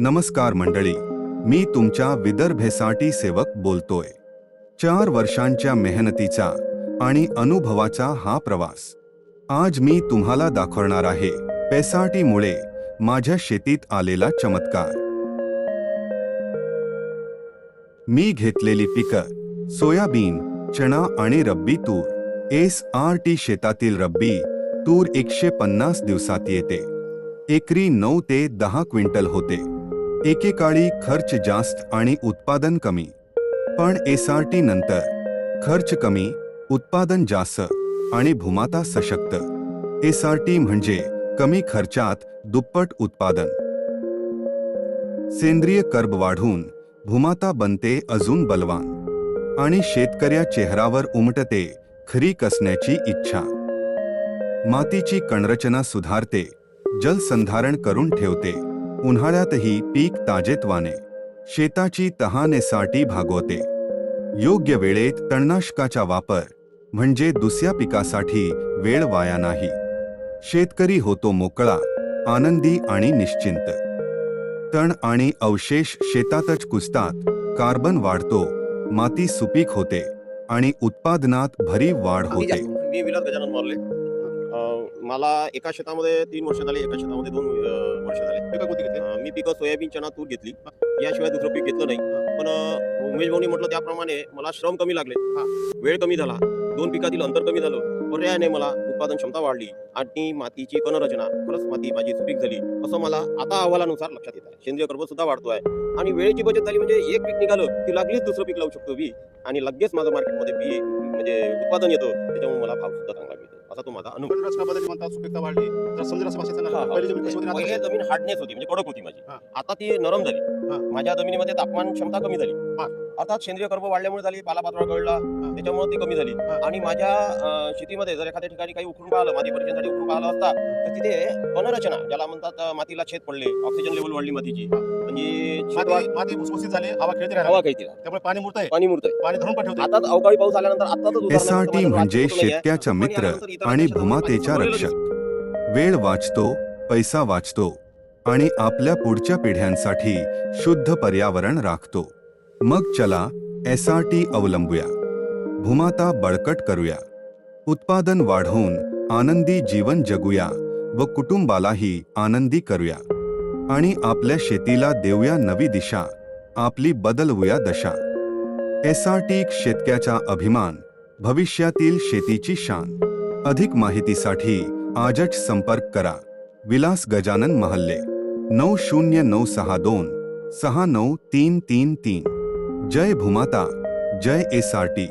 नमस्कार मंडळी मी तुमच्या विदर्भेसाठी सेवक बोलतोय. चार वर्षांच्या मेहनतीचा आणि अनुभवाचा हा प्रवास. आज मी तुम्हाला दाखवणार आहे पेसाटीमुळे माझ्या शेतीत आलेला चमत्कार. मी घेतलेली पिकं सोयाबीन चणा आणि रब्बी तूर एस आर टी शेतातील रब्बी तूर एकशे पन्नास दिवसात येते. एकरी नऊ ते दहा क्विंटल होते. एकेकाळी खर्च जास्त आणि उत्पादन कमी. पण एस आर टी नंतर खर्च कमी उत्पादन जास्त आणि भूमाता सशक्त. एस आर टी म्हणजे कमी खर्चात दुप्पट उत्पादन. सेंद्रिय कर्ब वाढून भूमाता बनते अजून बलवान. आणि शेतकऱ्या चेहरावर उमटते खरी कसण्याची इच्छा. मातीची कणरचना सुधारते जलसंधारण करून ठेवते. उन्हाळ्यातही पीक ताजेत्वाने शेताची तहानेसाठी भागवते. योग्य वेळेत तणनाशकाचा वापर म्हणजे दुसऱ्या पिकासाठी वेळ वाया नाही. शेतकरी होतो मोकळा आनंदी आणि निश्चिंत. तण आणि अवशेष शेतातच कुसतात कार्बन वाढतो माती सुपीक होते आणि उत्पादनात भरीव वाढ होते. मला एका शेतामध्ये तीन वर्ष झाली एका शेतामध्ये दोन वर्ष झाले. पिकं कोणती घेतली मी पिकं सोयाबीन चणा तूर घेतली. याशिवाय दुसरं पीक घेतलं नाही. पण उमेश भाऊनी म्हटलं त्याप्रमाणे मला श्रम कमी लागले. वेळ कमी झाला. दोन पिकातील अंतर कमी झालं. पर्यायाने मला उत्पादन क्षमता वाढली आणि मातीची कणरचना खरंच माती माझी सुपीक झाली असं मला आता अहवालानुसार लक्षात येत. आहे सेंद्रिय कर्ब सुद्धा वाढतोय. आणि वेळेची बचत झाली म्हणजे एक पीक निघालं की लागलीच दुसरं पीक लावू शकतो बी आणि लगेच माझं मार्केटमध्ये बी म्हणजे उत्पादन येतं. त्याच्यामुळे मला भाव सुद्धा चांगला मिळतो. असा तो माझा अनुभव पण रचना बदलली म्हणतात सुपीकता वाढली तर समजा. पहिली जमीन हार्डनेस होती म्हणजे कडक होती माझी. आता ती नरम झाली. माझ्या जमिनीमध्ये तापमान क्षमता कमी झाली अर्थात सेंद्रिय कर्ब वाढल्यामुळे झाली पालापाचोळा गळला त्याच्यामुळे ती कमी झाली. आणि माझ्या अं, शेतीमध्ये जर एखाद्या ठिकाणी काही उकरून पाहिलं माती परीक्षणासाठी उकरून पाहिलं असता तर तिथे वनरचना ज्याला म्हणतात अं, मातीला छेद पडले ऑक्सिजन लेवल वाढली मातीची. म्हणजे छेद माती वाढ- माती भुसभुशीत झाली हवा खेळते राहिली हवा काही त्यामुळे पाणी मुरत आहे पाणी मुरतंय. पाणी धरून पण ठेवते आता अवकाळी पाऊस आल्यानंतर आता म्हणजे शेतक्याचा मित्र आणि भूमातेचा रक्षक. वेळ वाचतो पैसा वाचतो आणि आपल्या पुढच्या पिढ्यांसाठी शुद्ध पर्यावरण राखतो. मग चला एस आर टी अवलंबूया. भूमाता बळकट करूया. उत्पादन वाढवून आनंदी जीवन जगूया व कुटुंबालाही आनंदी करूया. आणि आपल्या शेतीला देऊया नवी दिशा आपली बदलवूया दशा. एस आर टी शेतक्याचा अभिमान भविष्यातील शेतीची शान. अधिक माहितीसाठी आजच संपर्क करा. विलास गजानन महल्ले नऊ शून्य नऊ सहा दोन सहा नऊ तीन तीन तीन. जय भूमाता जय एस आर टी.